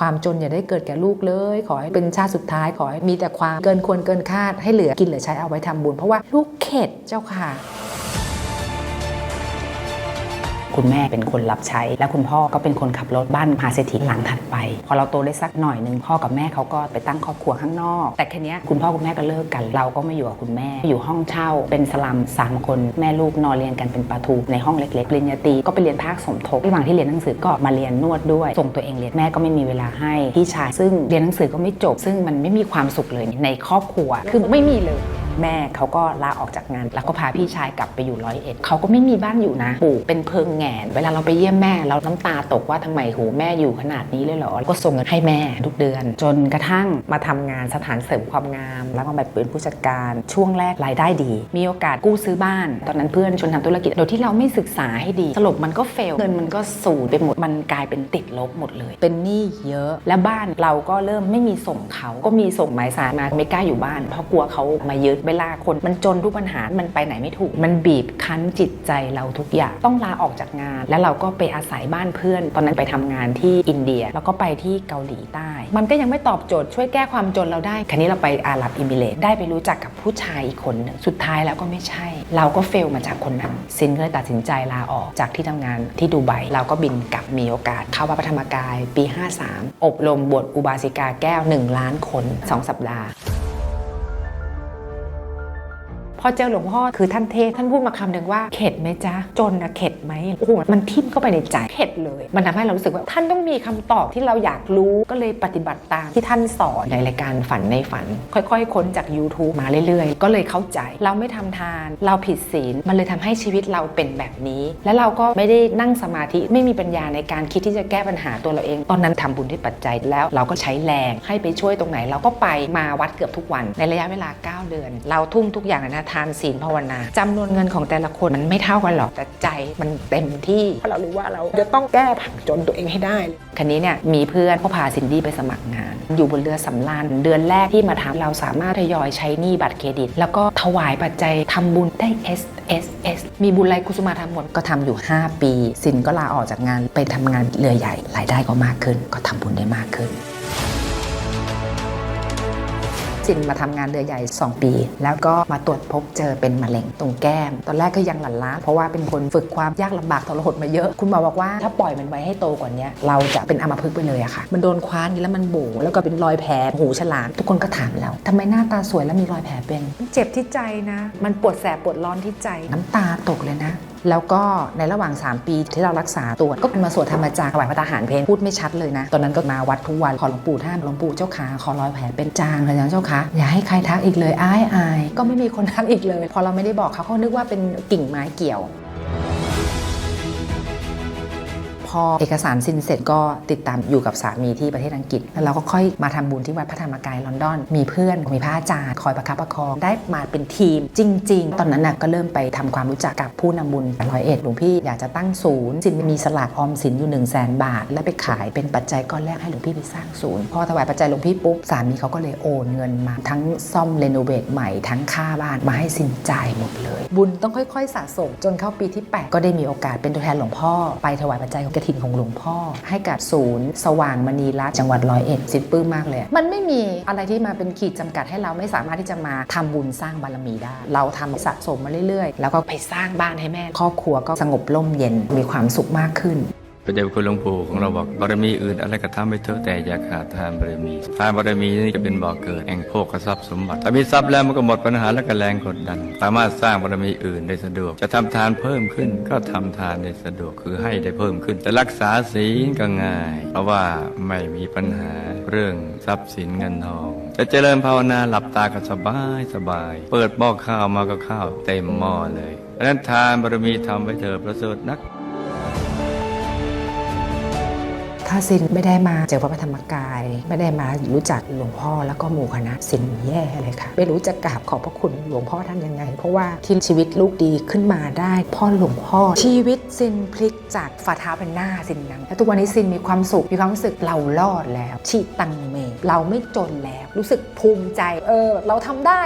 ความจนอย่าได้เกิดแก่ลูกเลย ขอให้เป็นชาติสุดท้ายขอให้มีแต่ความเกินควรเกินคาดให้เหลือกินเหลือใช้เอาไว้ทำบุญ เพราะว่าลูกเข็ดเจ้าค่ะ คุณแม่เป็นคนรับใช้ และคุณพ่อก็เป็นคนขับรถบ้านมหาเศรษฐีหลังถัดไป พอเราโตได้สักหน่อยหนึ่งพ่อกับแม่เขาก็ไปตั้งครอบครัวข้างนอก แต่แค่นี้คุณพ่อคุณแม่ก็เลิกกัน เราก็ไม่อยู่กับคุณแม่อยู่ห้องเช่า เป็นสลัมสามคนแม่ลูกนอนเรียนกันเป็นปลาทูในห้องเล็กๆปริญญาตรีก็ไปเรียนภาคสมทบระหว่างที่เรียนหนังสือก็มาเรียนนวดด้วยส่งตัวเองเรียนแม่ก็ไม่มีเวลาให้พี่ชาย ซึ่งเรียนหนังสือก็ไม่จบ ซึ่งมันไม่มีความสุขเลยในครอบครัวคือไม่มีเลย แม่เขาก็ลาออกจากงาน แล้วก็พาพี่ชายกลับไปอยู่ร้อยเอ็ดเขาก็ไม่มีบ้านอยู่นะปลูกเป็นเพิงแงนเวลาเราไปเยี่ยมแม่เราน้ำตาตกว่าทำไมหูแม่อยู่ขนาดนี้เลยเหรอก็ส่งเงินให้แม่ทุกเดือน จนกระทั่งมาทำงานสถานเสริมความงาม แล้วก็มาเป็นผู้จัดการช่วงแรกรายได้ดี มีโอกาสกู้ซื้อบ้าน ตอนนั้นเพื่อนชวนทำธุรกิจโดยที่เราไม่ศึกษาให้ดีสรุปมันก็เฟลเงินมันก็สูญไปหมดมันกลายเป็นติดลบหมดเลย เป็นหนี้เยอะ และบ้านเราก็เริ่มไม่มีส่งเขาก็มีส่งหมายสารมาไม่กล้าอยู่บ้าน เพราะกลัวเขามายึดเวลาคนมันจนทุกปัญหา มันไปไหนไม่ถูก มันบีบคั้นจิตใจเราทุกอย่าง ต้องลาออกจากงาน แล้วเราก็ไปอาศัยบ้านเพื่อน ตอนนั้นไปทำงานที่อินเดีย แล้วก็ไปที่เกาหลีใต้ มันก็ยังไม่ตอบโจทย์ช่วยแก้ความจนเราได้ คราวนี้เราไปอาหรับอิมิเรตได้ไปรู้จักกับผู้ชายอีกคนหนึ่ง สุดท้ายแล้วก็ไม่ใช่ เราก็เฟลมาจากคนนั้น ซินก็เลยตัดสินใจลาออกจากที่ทำงานที่ดูไบ เราก็บินกลับ มีโอกาสเข้าวัดพระธรรมกายปี 53 อบรมบวชอุบาสิกาแก้ว 1 ล้านคนสองสัปดาห์ พอเจอหลวงพ่อคือท่านเทศท่านพูดมาคำหนึ่งว่าเข็ดไหมจ๊ะจนนะเข็ดไหมโอ้โหมันทิ่มเข้าไปในใจเข็ดเลย มันทำให้เรารู้สึกว่าท่านต้องมีคำตอบที่เราอยากรู้ก็เลยปฏิบัติตามที่ท่านสอนในรายการฝันในฝัน ค่อยๆ ค้นจาก YouTube มาเรื่อยๆ ก็เลยเข้าใจ เราไม่ทำทาน เราผิดศีลมันเลยทำให้ชีวิตเราเป็นแบบนี้ และเราก็ไม่ได้นั่งสมาธิไม่มีปัญญาในการคิดที่จะแก้ปัญหาตัวเราเอง ตอนนั้นทำบุญที่ปัจจัยแล้ว เราก็ใช้แรงให้ไปช่วยตรงไหน เราก็ไปมาวัดเกือบทุกวันในระยะเวลา 9 เดือน เราทุ่มทุกอย่างนะทานศีลภาวนาจำนวนเงินของแต่ละคนมันไม่เท่ากันหรอกแต่ใจมันเต็มที่เพราะเรารู้ว่าเราจะต้องแก้ผังจนตัวเองให้ได้คันนี้เนี่ยมีเพื่อนเขาพาซินดี้ไปสมัครงาน อยู่บนเรือสำราญเดือนแรกที่มาทำเราสามารถทยอยใช้หนี้บัตรเครดิต แล้วก็ถวายปัจจัยทำบุญได้ S S S มีบุญไรกุสุมาทำหมดก็ทำอยู่ 5 ปี สินก็ลาออกจากงานไปทำงานเรือใหญ่รายได้ก็มากขึ้น ก็ทำบุญได้มากขึ้น สินมาทำงานเรือใหญ่ 2 ปี แล้วก็มาตรวจพบเจอเป็นมะเร็งตรงแก้ม ตอนแรกก็ยังหลั่นล้าเพราะว่าเป็นคนฝึกความยากลำบากทรหดมาเยอะ คุณหมอบอกว่าถ้าปล่อยมันไว้ให้โตกว่านี้เราจะเป็นอัมพฤกษ์ไปเลยอะค่ะ มันโดนคว้านอย่างนี้แล้วมันโบแล้วก็เป็นรอยแผลหูฉลามทุกคนก็ถามแล้วทำไมหน้าตาสวยแล้วมีรอยแผลเป็นมันเจ็บที่ใจนะ มันปวดแสบปวดร้อนที่ใจน้ำตาตกเลยนะ แล้วก็ในระหว่าง 3 ปีที่เรารักษาตัวก็เป็นมาสวดธรรมจารย์ถวายพระทหารเพนพูดไม่ชัดเลยนะ ตอนนั้นก็มาวัดทุกวันขอหลวงปู่ท่านหลวงปู่เจ้าขาขอรอยแผลเป็นจางเลยนะเจ้าขาอย่าให้ใครทักอีกเลยอายอายก็ไม่มีคนทักอีกเลย พอเราไม่ได้บอกเขาเขานึกว่าเป็นกิ่งไม้เกี่ยว พอเอกสารสิ้นเสร็จก็ติดตามอยู่กับสามีที่ประเทศอังกฤษ แล้วเราก็ค่อยมาทำบุญที่วัดพระธรรมกายลอนดอน มีเพื่อน มีพระอาจารย์ คอยประคับประคอง ได้มาเป็นทีมจริง ๆ ตอนนั้นน่ะก็เริ่มไปทำความรู้จักกับผู้นำบุญร้อยเอ็ดหลวงพี่อยากจะตั้งศูนย์สินมีสลากออมสินอยู่1นึ่งแสนบาท แล้วไปขายเป็นปัจจัยก้อนแรกให้หลวงพี่ไปสร้างศูนย์พอถวายปัจจัยหลวงพี่ปุ๊บสามีเขาก็เลยโอนเงินมาทั้งซ่อมเรโนเวทใหม่ทั้งค่าบ้านมาให้สินจ่ายหมดเลย บุญต้องค่อย ๆ สะสมจนเข้าปีที่ 8 ก็ได้มีโอกาสเป็นตัวแทนหลวงพ่อไปถวายปัจจัยของกระถินของหลวงพ่อ ให้กับศูนย์ สว่างมณีรัตน์จังหวัดร้อยเอ็ดสินปลื้มมากเลย มันไม่มีอะไรที่มาเป็นขีดจำกัดให้เราไม่สามารถที่จะมาทำบุญสร้างบารมีได้ เราทำสะสมมาเรื่อยๆ แล้วก็ไปสร้างบ้านให้แม่ ครอบครัวก็สงบร่มเย็นมีความสุขมากขึ้น ระเดชพระคุณหลวงปู่ของเราบอกบารมีอื่นอะไรก็ทำไปเถอะแต่อย่าขาดทานบารมีทานบารมีนี่จะเป็นบ่อเกิดแห่งโภคทรัพย์สมบัติถ้ามีทรัพย์แล้วมันก็หมดปัญหาและก็แรงกดดัน สามารถสร้างบารมีอื่นได้สะดวก จะทำทานเพิ่มขึ้นก็ทำทานได้สะดวกคือให้ได้เพิ่มขึ้น แต่รักษาศีลก็ง่าย เพราะว่าไม่มีปัญหาเรื่องทรัพย์สินเงินทอง จะเจริญภาวนาหลับตาก็สบายสบาย เปิดหม้อข้าวมาก็ข้าวเต็มหม้อเลยเพราะนั้นทานบารมีทำไปเถอะประเสริฐนัก ถ้าซินไม่ได้มาเจอพระธรรมกาย ไม่ได้มารู้จักหลวงพ่อแล้วก็หมู่คณะซินแย่เลยค่ะ ไม่รู้จะกราบขอบพระคุณหลวงพ่อท่านยังไง เพราะว่าที่ชีวิตลูกดีขึ้นมาได้พ่อหลวงพ่อ ชีวิตซินพลิกจากฝ่าเท้าเป็นหน้าซินนังแล้วทุกวันนี้ซินมีความสุขมีความรู้สึกเรารอดแล้วชีตังเมเราไม่จนแล้ว รู้สึกภูมิใจเออ เราทำได้